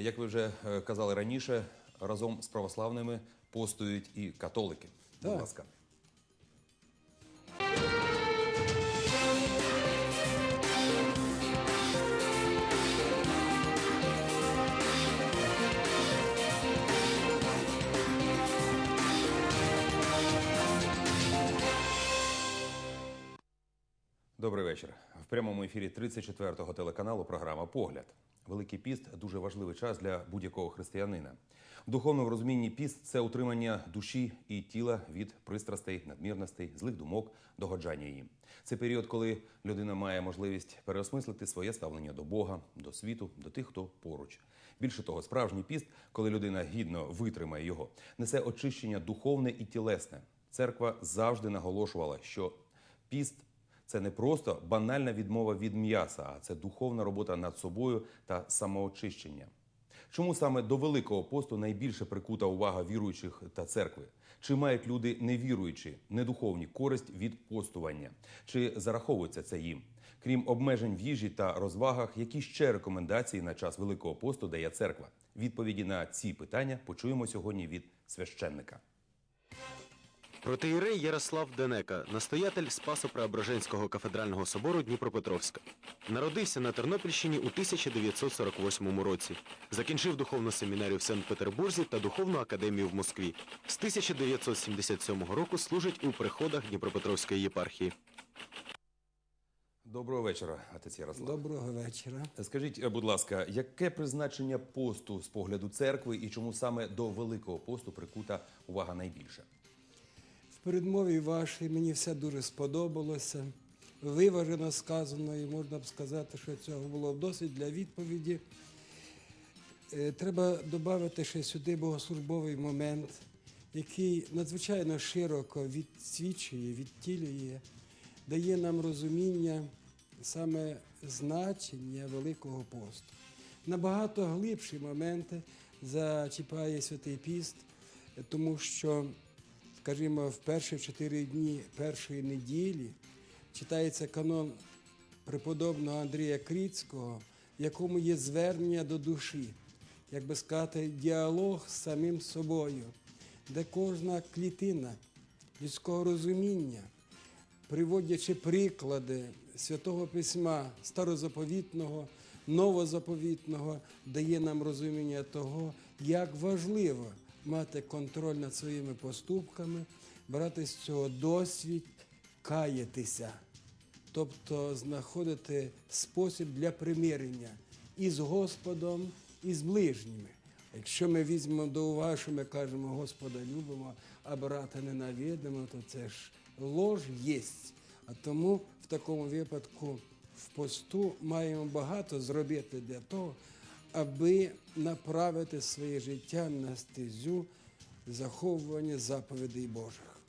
Як ви вже е, казали раніше, разом з православними постують і католики. Будь Так. ласка. Добрий вечір. Прямому ефірі 34-го телеканалу програма Погляд. Великий піст дуже важливий час для будь-якого християнина. В духовному розумінні піст це утримання душі і тіла від пристрастей, надмірностей, злих думок, догоджання їм. Це період, коли людина має можливість переосмислити своє ставлення до Бога, до світу, до тих, хто поруч. Більше того, справжній піст, коли людина гідно витримає його, несе очищення духовне і тілесне. Церква завжди наголошувала, що піст це не просто банальна відмова від м'яса, а це духовна робота над собою та самоочищення. Чому саме до Великого посту найбільше прикута увага віруючих та церкви? Чи мають люди невіруючі, недуховні користь від постування? Чи зараховується це їм? Крім обмежень в їжі та розвагах, які ще рекомендації на час Великого посту дає церква? Відповіді на ці питання почуємо сьогодні від священника. Протиєрей Ярослав Денека, настоятель Спасо-Преображенського кафедрального собору Дніпропетровська. Народився на Тернопільщині у 1948 році. Закінчив духовну семінарію в Санкт-Петербурзі та духовну академію в Москві. З 1977 року служить у приходах Дніпропетровської єпархії. Доброго вечора, отець Ярослав. Доброго вечора. Скажіть, е, будь ласка, яке призначення посту з погляду церкви і чому саме до Великого посту прикута увага найбільше? Передмові вашій мені все дуже сподобалося. Виважено сказано, і можна б сказати, що цього було досить для відповіді. Е, Треба додати ще сюди богослужбовий момент, який надзвичайно широко відсвічує, відтілює, дає нам розуміння саме значення Великого посту. Набагато глибші моменти зачіпає Святий Піст, тому що, скажімо, в перші чотири дні першої неділі читається канон преподобного Андрія Кріцького, в якому є звернення до душі, як би сказати, діалог з самим собою, де кожна клітина людського розуміння, приводячи приклади святого письма старозаповітного, новозаповітного, дає нам розуміння того, як важливо мати контроль над своїми поступками, брати з цього досвід, каятися, тобто знаходити спосіб для примирення і з Господом, і з ближніми. Якщо ми візьмемо до уваги, що ми кажемо, Господа любимо, а брата ненавидимо, то це ж лож єсть. А тому в такому випадку в посту маємо багато зробити для того, аби направити своє життя на стезю заховування заповідей Божих.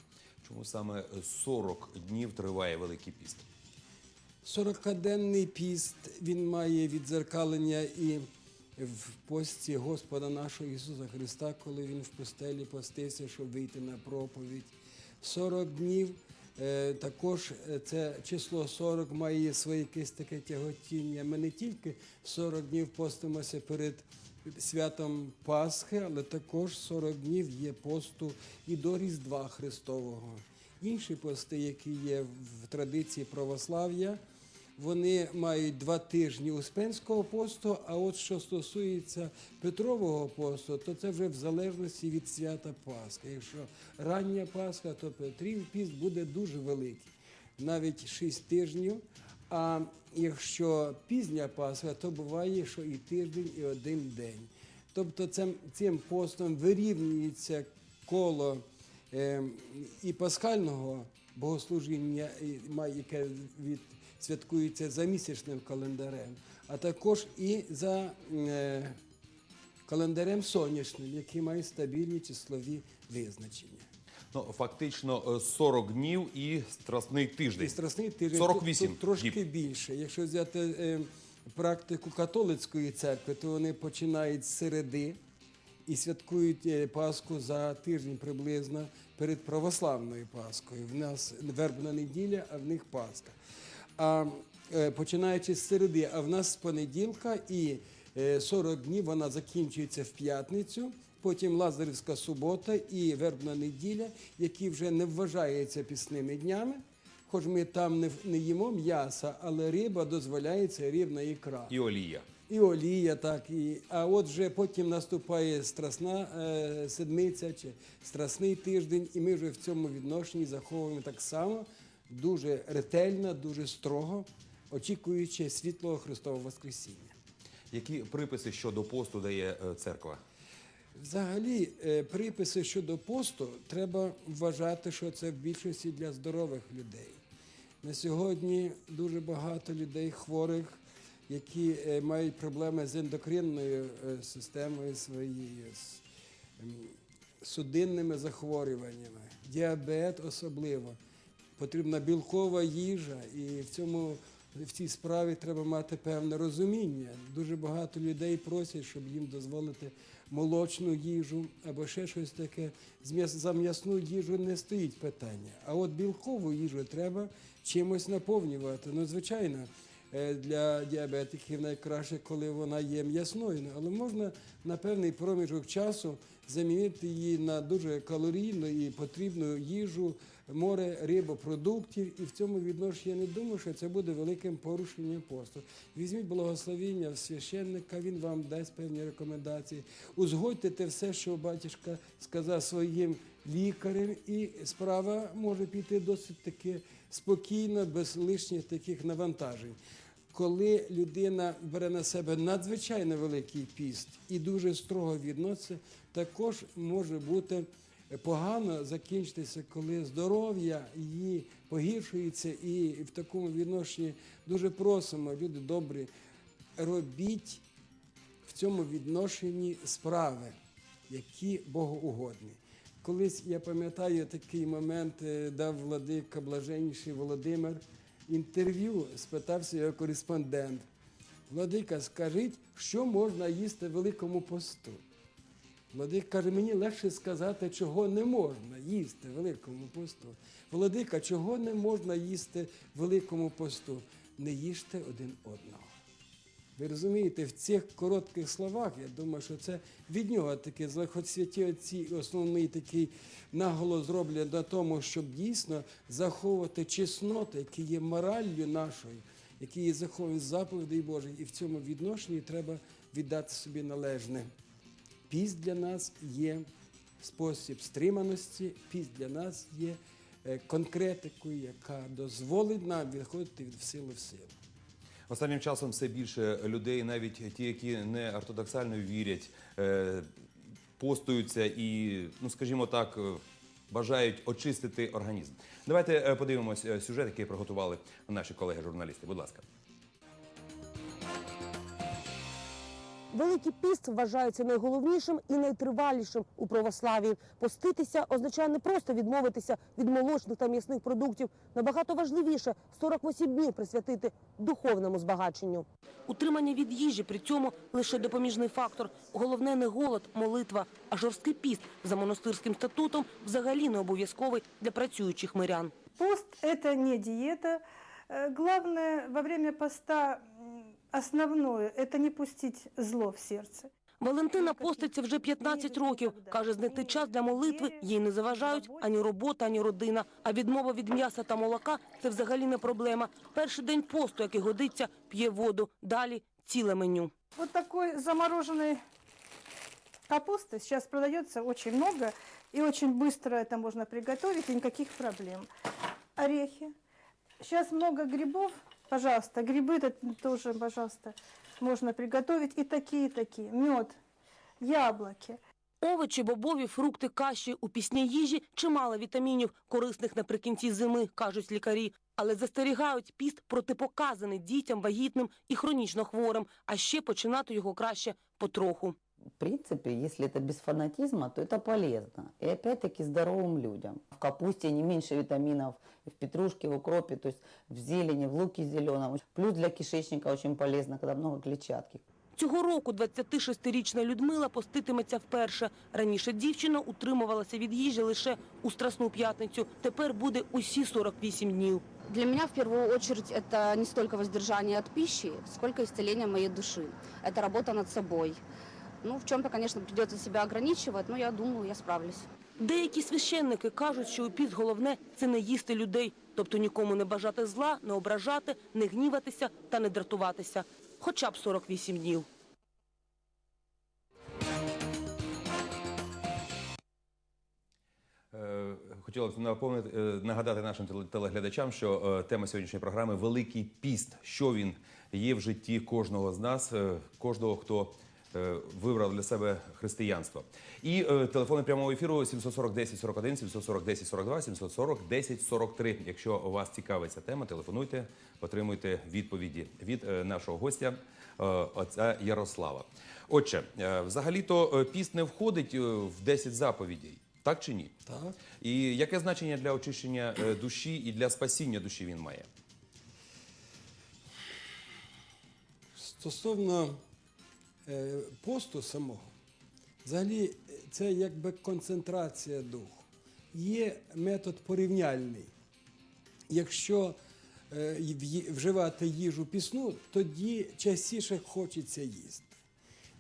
Чому саме 40 днів триває Великий піст? Сорокаденний піст він має відзеркалення і в пості Господа нашого Ісуса Христа, коли Він в пустелі постився, щоб вийти на проповідь. 40 днів також е, це число 40 має своє якесь таке тяготіння. Ми не тільки 40 днів постимося перед святом Пасхи, але також 40 днів є посту і до Різдва Христового. Інші пости, які є в традиції православ'я, вони мають два тижні Успенського посту, а от що стосується Петрового посту, то це вже в залежності від свята Пасхи. Якщо рання Пасха, то Петрів піст буде дуже великий, навіть 6 тижнів. А якщо пізня Пасха, то буває, що і тиждень, і один день. Тобто цим, цим постом вирівнюється коло е, і пасхального богослужіння, має- яке від, святкується за місячним календарем, а також і за е, календарем сонячним, який має стабільні числові визначення. Ну, фактично е, 40 днів і страсний тиждень. І страсний тиждень 48 тут, тут трошки днів. більше. Якщо взяти е, практику католицької церкви, то вони починають з середи і святкують е, Пасху за тиждень приблизно перед православною Пасхою. В нас вербна неділя, а в них Пасха. А е, починаючи з середи, а в нас понеділка і Е, 40 днів вона закінчується в п'ятницю, потім Лазарівська субота і вербна неділя, які вже не вважаються пісними днями. Хоч ми там не, їмо м'яса, але риба дозволяється рибна ікра. І олія. І олія, так. І, а от вже потім наступає страсна е, седмиця чи страсний тиждень, і ми вже в цьому відношенні заховуємо так само дуже ретельно, дуже строго, очікуючи світлого Христового Воскресіння. Які приписи щодо посту дає е, церква? Взагалі, е, приписи щодо посту треба вважати, що це в більшості для здорових людей. На сьогодні дуже багато людей хворих, які е, мають проблеми з ендокринною е, системою своєю, з ем, судинними захворюваннями, діабет особливо. Потрібна білкова їжа, і в цьому в цій справі треба мати певне розуміння. Дуже багато людей просять, щоб їм дозволити молочну їжу або ще щось таке. За м'ясну їжу не стоїть питання. А от білкову їжу треба чимось наповнювати. Ну, звичайно, для діабетиків найкраще, коли вона є м'ясною, але можна на певний проміжок часу замінити її на дуже калорійну і потрібну їжу, море рибопродуктів. І в цьому відношенні я не думаю, що це буде великим порушенням посту. Візьміть благословіння в священника, він вам дасть певні рекомендації. Узгодьте те все, що батюшка сказав своїм лікарем, і справа може піти досить таки спокійно, без лишніх таких навантажень. Коли людина бере на себе надзвичайно великий піст і дуже строго відноситься, також може бути погано закінчитися, коли здоров'я її погіршується, і в такому відношенні дуже просимо, люди добрі, робіть в цьому відношенні справи, які богоугодні. Колись я пам'ятаю такий момент, е, дав владика блаженніший Володимир інтерв'ю, спитався його кореспондент. Владика, скажіть, що можна їсти великому посту? Владик каже, мені легше сказати, чого не можна їсти великому посту. Владика, чого не можна їсти великому посту? Не їжте один одного. Ви розумієте, в цих коротких словах, я думаю, що це від нього таке, хоч святі отці основний такий наголос зроблять на тому, щоб дійсно заховувати чесноти, які є мораллю нашою, які є заховані заповідей Божих, і в цьому відношенні треба віддати собі належне. Піст для нас є спосіб стриманості, піст для нас є е, конкретикою, яка дозволить нам відходити від сили в силу. Останнім часом все більше людей, навіть ті, які не ортодоксально вірять, е, постуються і, ну скажімо так, е, бажають очистити організм. Давайте е, подивимось сюжет, який приготували наші колеги-журналісти. Будь ласка. Великий піст вважається найголовнішим і найтривалішим у православії. Поститися означає не просто відмовитися від молочних та м'ясних продуктів. Набагато важливіше 48 днів присвятити духовному збагаченню. Утримання від їжі при цьому лише допоміжний фактор. Головне не голод, молитва, а жорсткий піст за монастирським статутом взагалі не обов'язковий для працюючих мирян. Пост – это не диета. Э, Главное во время поста основное – это не пустить зло в сердце. Валентина поститься вже 15 років. Каже, знайти час для молитви їй не заважають ані робота, ані родина. А відмова від м'яса та молока – це взагалі не проблема. Перший день посту, який годиться, п'є воду. Далі – ціле меню. Вот такой замороженной капусты сейчас продается очень много, и очень быстро это можно приготовить, и никаких проблем. Орехи. Сейчас много грибов, пожалуйста, грибы тоже, пожалуйста, можно приготовить, и такие, такие. Мед, яблоки. Овочі, бобові, фрукти, каші. У пісній їжі чимало вітамінів, корисних наприкінці зими, кажуть лікарі. Але застерігають, піст протипоказаний дітям, вагітним і хронічно хворим. А ще починати його краще потроху В принципе, если это без фанатизма, то это полезно. И опять-таки здоровым людям. В капусте не меньше витаминов, и в петрушке, в укропе, то есть в зелени, в луке зеленом. Плюс для кишечника очень полезно, когда много клетчатки. Цього року 26-річна Людмила поститиметься вперше. Раніше дівчина утримувалася від їжі лише у Страсну п'ятницю. Тепер буде усі 48 днів. Для меня в первую очередь это не столько воздержание от пищи, сколько исцеление моей души. Это работа над собой. Ну, в чем-то, конечно, придется себя ограничивать, но я думаю, я справлюсь. Деякі священники кажуть, що у піст головне це не їсти людей, тобто нікому не бажати зла, не ображати, не гніватися та не дратуватися. Хоча б 48 днів. Е, Хотіла б напомнити, е, нагадати нашим теле- телеглядачам, що е, тема сьогоднішньої програми Великий піст. Що він є в житті кожного з нас, кожного, хто вибрав для себе християнство. І е, телефони прямого ефіру 740 10 41, 740 10 42, 740 10 43. Якщо вас цікавить ця тема, телефонуйте, отримуйте відповіді від е, нашого гостя, е, отця Ярослава. Отже, е, взагалі-то е, піст не входить е, в 10 заповідей. Так чи ні? Так. І яке значення для очищення е, душі і для спасіння душі він має? Стосовно е, посту самого, взагалі е, це якби концентрація духу. Є метод порівняльний. Якщо е, вживати їжу пісну, тоді частіше хочеться їсти.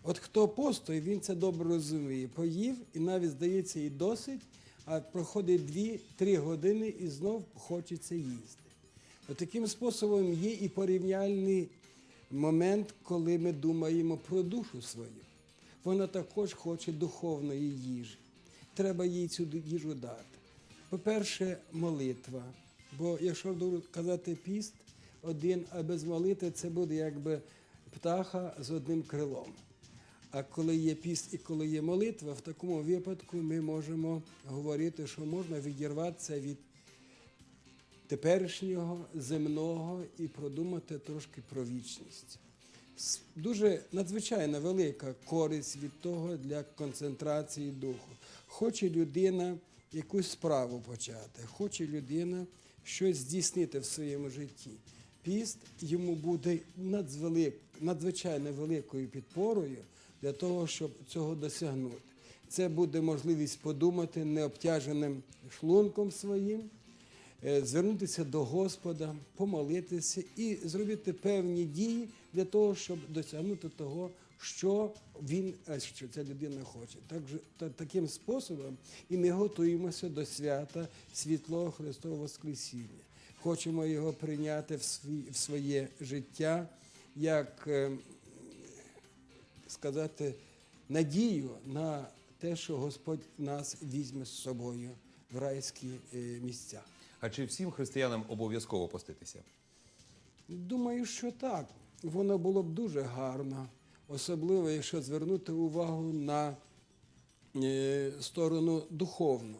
От хто постує, він це добре розуміє. Поїв і навіть здається і досить, а проходить 2-3 години і знов хочеться їсти. Таким способом є і порівняльний момент, коли ми думаємо про душу свою. Вона також хоче духовної їжі. Треба їй цю їжу дати. По-перше, молитва. Бо якщо казати піст один, а без молитви це буде якби птаха з одним крилом. А коли є піст і коли є молитва, в такому випадку ми можемо говорити, що можна відірватися від теперішнього, земного і продумати трошки про вічність. Дуже надзвичайно велика користь від того для концентрації духу. Хоче людина якусь справу почати, хоче людина щось здійснити в своєму житті. Піст йому буде надзвелик, надзвичайно великою підпорою для того, щоб цього досягнути. Це буде можливість подумати необтяженим шлунком своїм, звернутися до Господа, помолитися і зробити певні дії для того, щоб досягнути того, що він, е, що ця людина хоче. Так, та, таким способом і ми готуємося до свята світлого Христового Воскресіння. Хочемо його прийняти в, свій, в своє життя як е, сказати, надію на те, що Господь нас візьме з собою в райські е, місця. А чи всім християнам обов'язково поститися? Думаю, що так. Воно було б дуже гарно, особливо якщо звернути увагу на е, сторону духовну.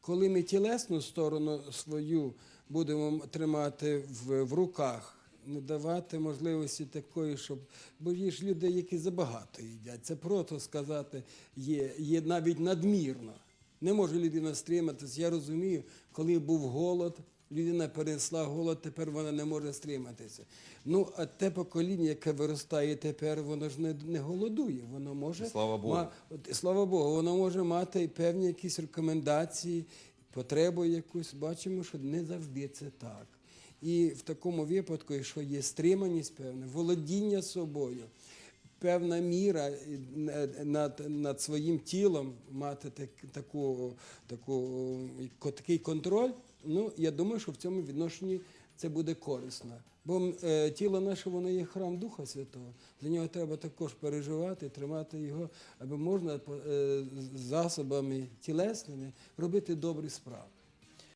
Коли ми тілесну сторону свою будемо тримати в, в руках, не давати можливості такої, щоб. Бо є ж люди, які забагато їдять. Це просто сказати є, є навіть надмірно. Не може людина стриматися. Я розумію, коли був голод, людина перенесла голод, тепер вона не може стриматися. Ну, а те покоління, яке виростає тепер, воно ж не, не голодує. Воно може Слава Богу. ма- От, слава Богу, воно може мати певні якісь рекомендації, потребу якусь. Бачимо, що не завжди це так. І в такому випадку, якщо є стриманість певна, володіння собою, певна міра е, над, над своїм тілом мати так, таку, таку, такий контроль, ну я думаю, що в цьому відношенні це буде корисно. Бо е, тіло наше воно є храм Духа Святого. За нього треба також переживати, тримати його, аби можна е, засобами тілесними робити добрі справи.